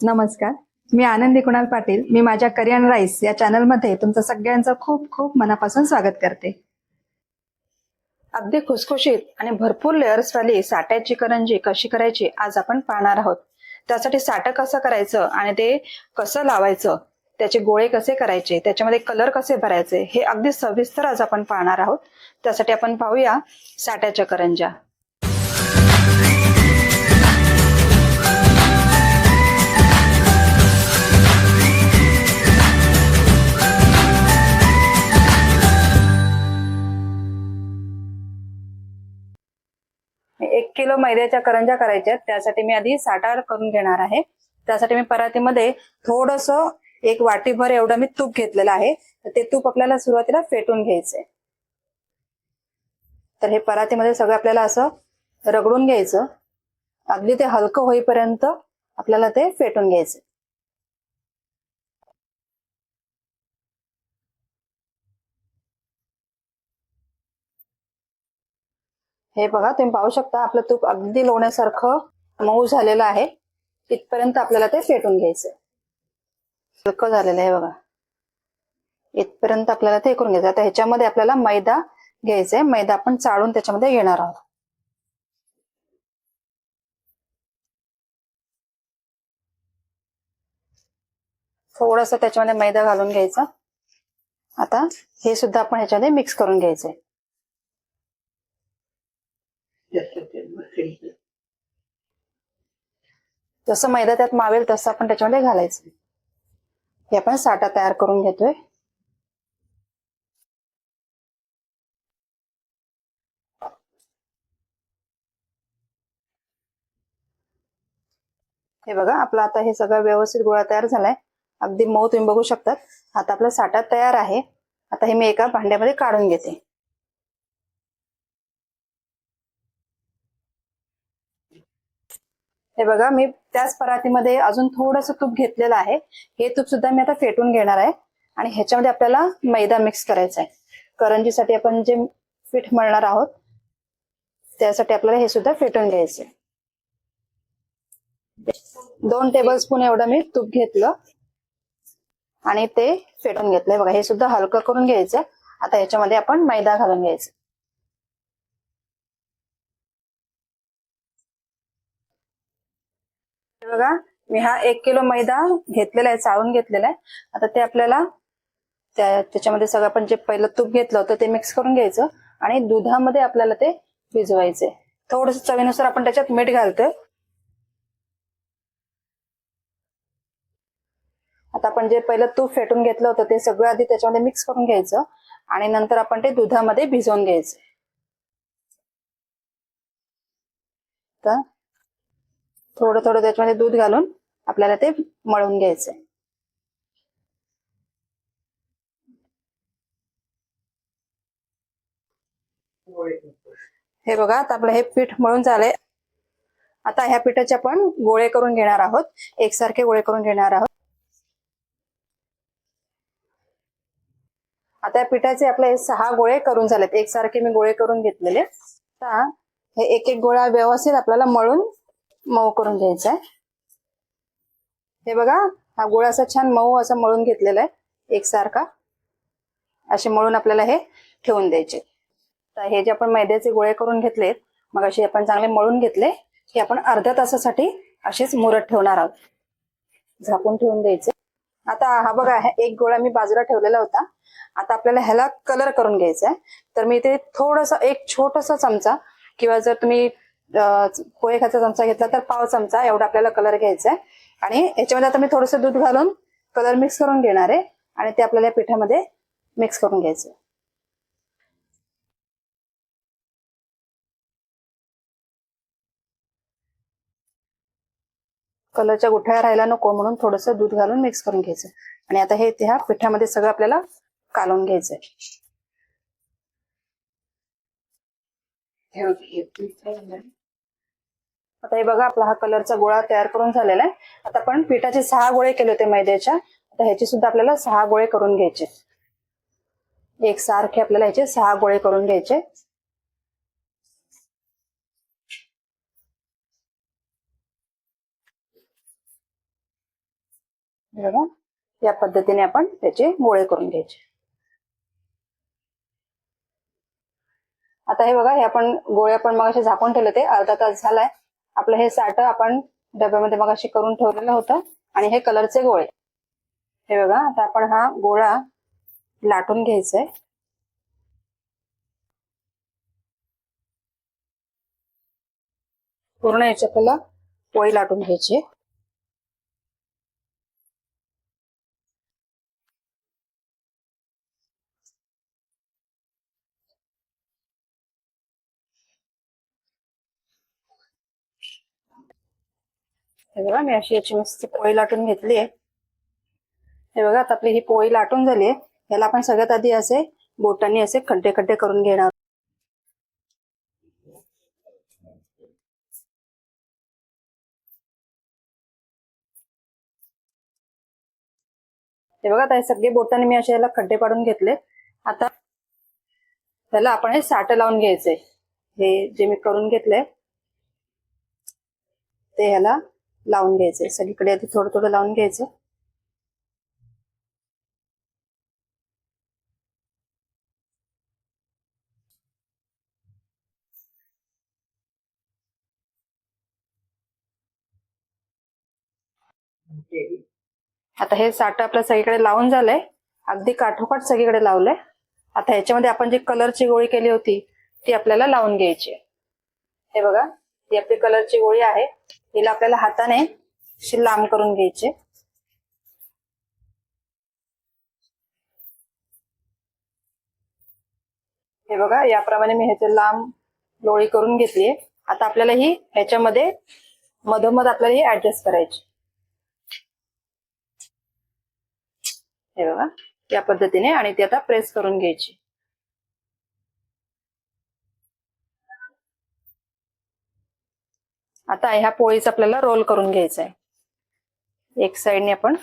नमस्कार. मी आनंदी कुणाल पाटील. मी माझ्या करियन राईस या चॅनलमध्ये तुमचं सगळ्यांचं खूप खूप मनापासून स्वागत करते. अगदी खुसखुशीत आणि भरपूर लेअर्स वाली साट्याची करंजी कशी करायची आज आपण पाहणार आहोत. त्यासाठी साठं कसं करायचं आणि ते कसं लावायचं त्याचे गोळे कसे करायचे त्याच्यामध्ये कलर कसे भरायचे हे अगदी सविस्तर आज आपण पाहणार आहोत. त्यासाठी आपण पाहूया साट्याच्या करंज्या. किलो मैद्याच्या करंज्या करायच्या त्यासाठी मी आधी साठार करून घेणार आहे. त्यासाठी मी परातीमध्ये थोडस एक वाटीभर एवढं मी तूप घेतलेलं आहे. तर ते तूप आपल्याला सुरुवातीला फेटून घ्यायचंय. तर हे परातीमध्ये सगळं आपल्याला असं रगडून घ्यायचं. अगदी ते हलकं होईपर्यंत आपल्याला ते फेटून घ्यायचं हे बघा तुम्ही पाहू शकता आपलं तूप अगदी लोण्यासारखं मऊ झालेलं आहे. इथपर्यंत आपल्याला ते फेटून घ्यायचं हलकं झालेलं आहे बघा. इथपर्यंत आपल्याला ते करून घ्यायचं. आता ह्याच्यामध्ये आपल्याला मैदा घ्यायचा आहे मैदा आपण चाळून त्याच्यामध्ये घेणार आहोत. थोडस त्याच्यामध्ये मैदा घालून घ्यायचा. आता हे सुद्धा आपण ह्याच्यामध्ये मिक्स करून घ्यायचंय. जसं मैदा त्यात मावेल तसं आपण त्याच्यामध्ये घालायचं. हे आपण साठा तयार करून घेतोय. हे बघा आपला आता हे सगळं व्यवस्थित गोळा तयार झालाय. अगदी मऊ तुम्ही बघू शकतात. आता आपला साठा तयार आहे. आता हे मी एका भांड्यामध्ये काढून घेते. हे बघा मी त्याच परातीमध्ये अजून थोडंसं तूप घेतलेलं आहे. हे तूप सुद्धा मी आता फेटून घेणार आहे. आणि ह्याच्यामध्ये आपल्याला मैदा मिक्स करायचा आहे. करंजीसाठी आपण जे पीठ मळणार आहोत त्यासाठी आपल्याला हे सुद्धा फेटून घ्यायचे दोन टेबल स्पून एवढं मी तूप घेतलं. आणि ते फेटून घेतलंय. बघा हे सुद्धा हलकं करून घ्यायचं आता ह्याच्यामध्ये आपण मैदा घालून घ्यायचं बघा मी हा एक किलो मैदा घेतलेला आहे चाळून घेतलेला आहे. आता ते आपल्याला त्या त्याच्यामध्ये सगळं आपण जे पहिलं तूप घेतलं होतं ते मिक्स करून घ्यायचं आणि दुधामध्ये आपल्याला ते भिजवायचे थोडस चवीनुसार आपण त्याच्यात मीठ घालतोय. आता आपण जे पहिलं तूप फेटून घेतलं होतं ते सगळं आधी त्याच्यामध्ये मिक्स करून घ्यायचं आणि नंतर आपण ते दुधामध्ये भिजवून घ्यायचं तर थोडं थोडं त्याच्यामध्ये दूध घालून आपल्याला ते मळून घ्यायचंय. हे बघा आता आपलं हे पीठ मळून झालंय. आता ह्या पिठाचे आपण गोळे करून घेणार आहोत. एकसारखे गोळे करून घेणार आहोत. आता या पिठाचे आपले सहा गोळे करून झालेत. एकसारखे मी गोळे करून घेतलेले. आता हे एक एक गोळा व्यवस्थित आपल्याला मळून मऊ करून घ्यायचा आहे हे बघा हा गोळा असा छान मऊ असा मळून घेतलेला आहे एकसारखा. असे मळून आपल्याला हे ठेवून द्यायचे. तर हे जे आपण मैद्याचे गोळे करून घेतलेत मग असे आपण चांगले मळून घेतले हे आपण अर्ध्या तासासाठी असेच मुरत ठेवणार आहोत. झाकून ठेवून द्यायचे. आता हा बघा एक गोळा मी बाजूला ठेवलेला होता. आता आपल्याला ह्याला कलर करून घ्यायचा आहे तर मी इथे थोडस एक छोटासा चमचा किंवा जर तुम्ही पोहे खायचा चमचा घेतला तर पाव चमचा एवढा आपल्याला कलर घ्यायचा आहे आणि याच्यामध्ये आता मी थोडंसं दूध घालून कलर मिक्स करून घेणार आहे. आणि ते आपल्याला पिठामध्ये मिक्स करून घ्यायचं कलरच्या गुठळ्या राहायला नको म्हणून थोडंसं दूध घालून मिक्स करून घ्यायचं आणि आता हे त्या पिठामध्ये सगळं आपल्याला कालवून घ्यायचंय. आता हे बघा आपला हा कलरचा गोळा तयार करून झालेला आहे. आता आपण पिठाचे सहा गोळे केले होते मैद्याच्या. आता ह्याचे सुद्धा आपल्याला सहा गोळे करून घ्यायचे. एक सारखे आपल्याला ह्याचे सहा गोळे करून घ्यायचे. बघा या पद्धतीने आपण त्याचे गोळे करून घ्यायचे. आता हे बघा हे आपण गोळे आपण मग झाकून ठेवले ते अर्धा तास झालाय. आपलं हे साठ आपण डब्यामध्ये मग करून ठेवलेलं होतं आणि हे कलरचे गोळे. हे बघा आता आपण हा गोळा लाटून घ्यायचा आहे पूर्ण याची आपल्याला पोळी लाटून घ्यायची. हे बघा मी अशी याची मस्त पोळी लाटून घेतली आहे. हे बघा आता आपली ही पोळी लाटून झाली आहे. याला आपण सगळ्यात आधी असे बोटांनी असे खड्डे खड्डे करून घेणार. हे बघा आता हे सगळे बोटाने मी असे याला खड्डे पाडून घेतले. आता त्याला आपण हे साठ लावून घ्यायचंय. हे जे मी करून घेतलंय ते ह्याला लावून घ्यायचंय सगळीकडे आधी थोडं थोडं लावून घ्यायचं. आता हे साठ आपल्या सगळीकडे लावून झालंय. अगदी काठोकाठ सगळीकडे लावलंय. आता ह्याच्यामध्ये आपण जी कलरची गोळी केली होती ती आपल्याला लावून घ्यायची हे बघा. ही आपली कलरची गोळी आहे. हिला आपल्याला हाताने अशी लांब करून घ्यायची. हे बघा याप्रमाणे मी ह्याचे लांब लोळी करून घेतलीये आता आपल्याला ही ह्याच्यामध्ये मधोमध आपल्याला ही ऍडजस्ट करायची. हे बघा या पद्धतीने आणि ती आता प्रेस करून घ्यायची. आता ह्या पोळीचा आपल्याला रोल करून घ्यायचा आहे एक साइडने आपण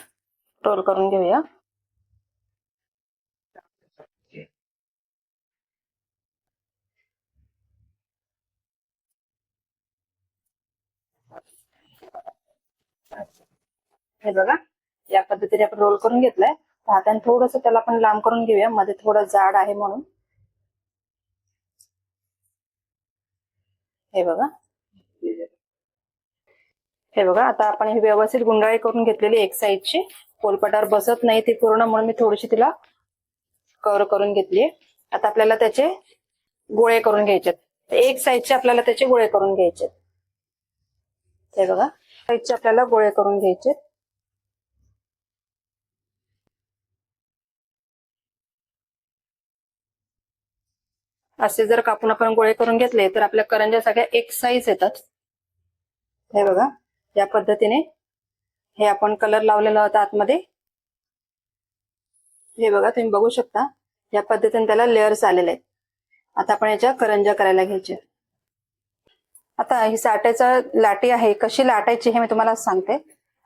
रोल करून घेऊया. हे बघा या पद्धतीने आपण रोल करून घेतलाय. हाताने थोडस त्याला आपण लांब करून घेऊया. मध्ये थोडं जाड आहे म्हणून. हे बघा. हे बघा आता आपण ही व्यवस्थित गुंडाळी करून घेतलेली एक साईडची. पोलपटावर बसत नाही ती पूर्ण म्हणून मी थोडीशी तिला कव्हर करून घेतली आता आपल्याला त्याचे गोळे करून घ्यायचे एक साईडचे आपल्याला त्याचे गोळे करून घ्यायचे हे बघा साईडचे आपल्याला गोळे करून घ्यायचे असे जर कापून आपण गोळे करून घेतले तर आपल्या करंज्या सगळ्या एक साईज येतात. हे बघा या पद्धतीने हे आपण कलर लावलेला होता आतमध्ये. हे बघा तुम्ही बघू शकता या पद्धतीने त्याला लेअर्स आलेले आहेत. आता आपण याच्या करंजा करायला घ्यायच्या आता ही साठायचा लाटी आहे कशी लाटायची हे मी तुम्हाला सांगते.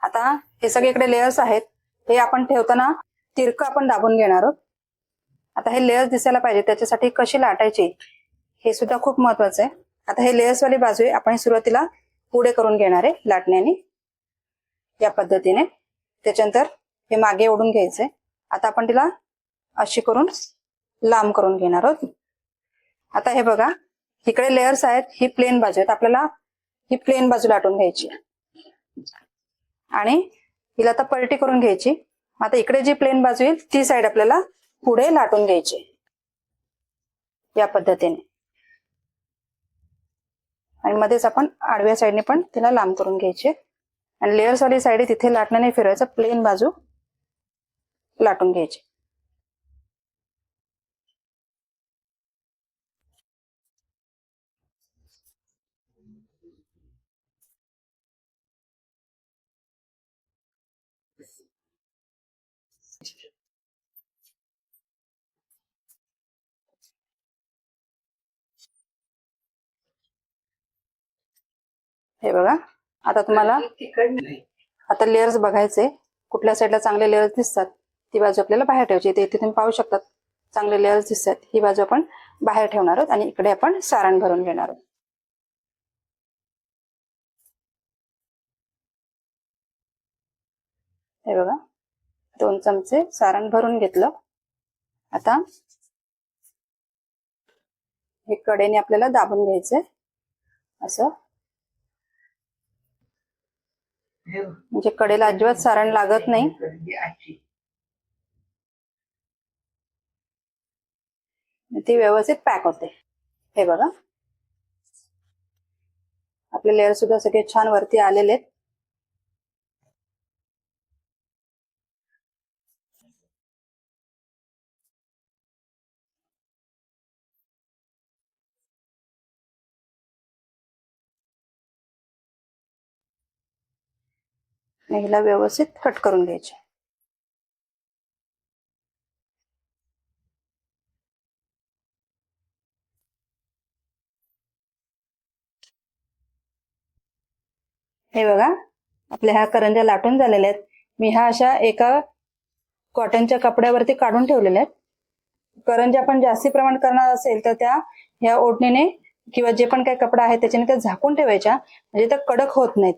आता हे सगळीकडे लेअर्स आहेत. हे आपण ठेवताना तिरकं आपण दाबून घेणार आहोत. आता हे लेअर्स दिसायला पाहिजे त्याच्यासाठी कशी लाटायची हे सुद्धा खूप महत्वाचं आहे. आता हे लेअर्सवाली बाजू आहे आपण सुरुवातीला पुढे करून घेणार आहे लाटण्याने या पद्धतीने. त्याच्यानंतर हे मागे ओढून घ्यायचंय आता आपण तिला अशी करून लांब करून घेणार आहोत. आता हे बघा इकडे लेयर्स आहेत ही प्लेन बाजू आहेत. आपल्याला ही प्लेन बाजू लाटून घ्यायची आणि हिला आता पलटी करून घ्यायची. आता इकडे जी प्लेन बाजू येईल ती साईड आपल्याला पुढे लाटून घ्यायची या पद्धतीने. आणि मध्येच आपण आडव्या साईडने पण तिला लांब करून घ्यायचे. आणि लेअर्सवाली साईड तिथे लाटण्याने फिरवायचं प्लेन बाजू लाटून घ्यायची. हे बघा. आता तुम्हाला आता लेअर्स बघायचे. कुठल्या साईडला चांगले लेअर्स दिसतात ती बाजू आपल्याला बाहेर ठेवायची. इथे तुम्ही पाहू शकतात. चांगले लेअर्स दिसतात. ही बाजू आपण बाहेर ठेवणार आहोत आणि इकडे आपण सारण भरून घेणार आहोत. हे बघा. दोन चमचे सारण भरून घेतलं. आता हे कडेने आपल्याला दाबून घ्यायचंय. असं. म्हणजे कडेला अजिबात सारण लागत नाही. ती व्यवस्थित पॅक होते. हे बघा. आपले लेअर सुद्धा सगळे छान वरती आलेले आहेत. आणि हिला व्यवस्थित कट करून घ्यायचे. हे बघा आपल्या ह्या करंज्या लाटून झालेल्या आहेत. मी ह्या अशा एका कॉटनच्या कपड्यावरती काढून ठेवलेल्या आहेत. करंज्या आपण जास्ती प्रमाण करणार असेल तर त्या ह्या ओढणीने किंवा जे पण काही कपडा आहे त्याच्याने त्या झाकून ठेवायच्या. म्हणजे त्या कडक होत नाहीत.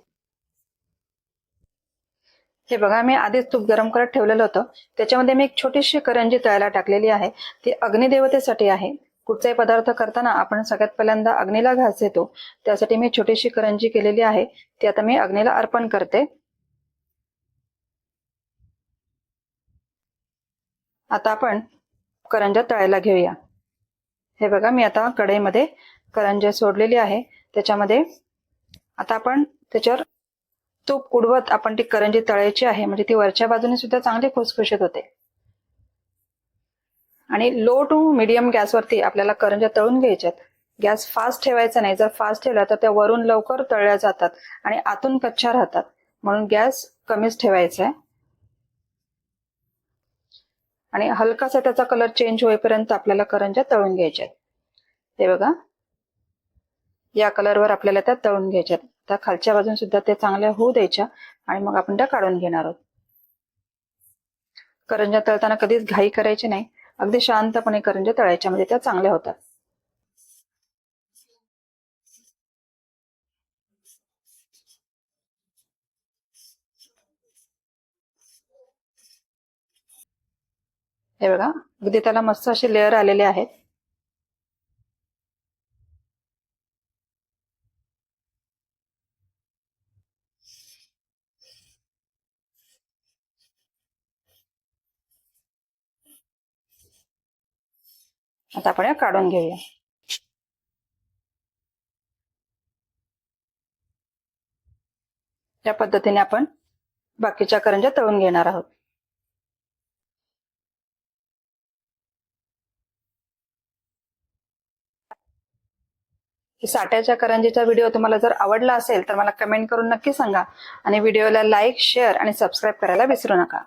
हे बघा मी आधीच तूप गरम करत ठेवलेलं होतं. त्याच्यामध्ये मी एक छोटीशी करंजी तळायला टाकलेली आहे. ती अग्निदेवतेसाठी आहे. कुठचाही पदार्थ करताना आपण सगळ्यात पहिल्यांदा अग्नीला घास देतो त्यासाठी मी छोटीशी करंजी केलेली आहे. ती आता मी अग्नीला अर्पण करते. आता आपण करंजा तळायला घेऊया. हे बघा मी आता कढईमध्ये करंजा सोडलेली आहे. त्याच्यामध्ये आता आपण त्याच्यावर तूप उडवत आपण ती करंजी तळायची आहे. म्हणजे ती वरच्या बाजूने सुद्धा चांगली खुसखुशीत होते. आणि लो टू मिडियम गॅसवरती आपल्याला करंज्या तळून घ्यायच्यात. गॅस फास्ट ठेवायचा नाही. जर फास्ट ठेवला तर त्या वरून लवकर तळल्या जातात आणि आतून कच्च्या राहतात. म्हणून गॅस कमीच ठेवायचा आहे. आणि हलकासा त्याचा कलर चेंज होईपर्यंत आपल्याला करंज्या तळून घ्यायच्यात. ते बघा. या कलरवर आपल्याला त्या तळून घ्यायच्यात. त्या खालच्या बाजून सुद्धा त्या चांगल्या होऊ द्यायच्या आणि मग आपण त्या काढून घेणार आहोत. करंज्या तळताना कधीच घाई करायची नाही. अगदी शांतपणे करंज्या तळायच्या म्हणजे त्या चांगल्या होतात. हे बघा अगदी त्याला मस्त असे लेअर आलेले आहेत. आता आपण या काढून घेऊया. या पद्धतीने आपण बाकीच्या करंज्या तळून घेणार आहोत. साठ्याच्या करंजीचा व्हिडिओ तुम्हाला जर आवडला असेल तर मला कमेंट करून नक्की सांगा. आणि व्हिडिओला लाईक शेअर आणि सबस्क्राईब करायला विसरू नका.